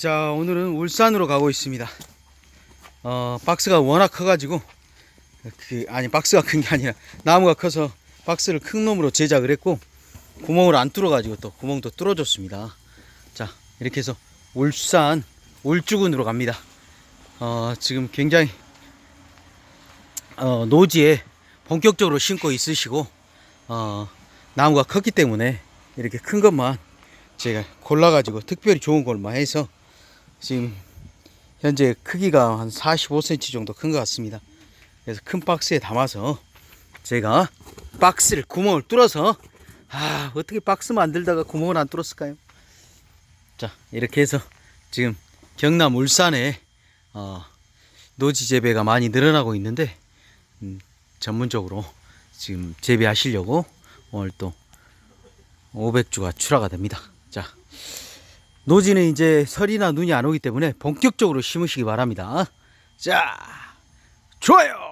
자 오늘은 울산으로 가고 있습니다. 어 박스가 워낙 커가지고 그 아니 박스가 큰 게 아니라 나무가 커서 박스를 큰 놈으로 제작을 했고 구멍을 안 뚫어가지고 또 구멍도 뚫어줬습니다. 자 이렇게 해서 울산 울주군으로 갑니다. 어 지금 굉장히 어 노지에 본격적으로 심고 있으시고 어 나무가 컸기 때문에 이렇게 큰 것만 제가 골라가지고 특별히 좋은 걸만 해서 지금 현재 크기가 한 45cm 정도 큰 것 같습니다. 그래서 큰 박스에 담아서 제가 박스를 구멍을 뚫어서 아 어떻게 박스 만들다가 구멍을 안 뚫었을까요? 자 이렇게 해서 지금 경남 울산에 어, 노지 재배가 많이 늘어나고 있는데 음, 전문적으로 지금 재배하시려고 오늘 또 500주가 출하가 됩니다. 자, 노지는 이제 설이나 눈이 안 오기 때문에 본격적으로 심으시기 바랍니다. 자, 좋아요!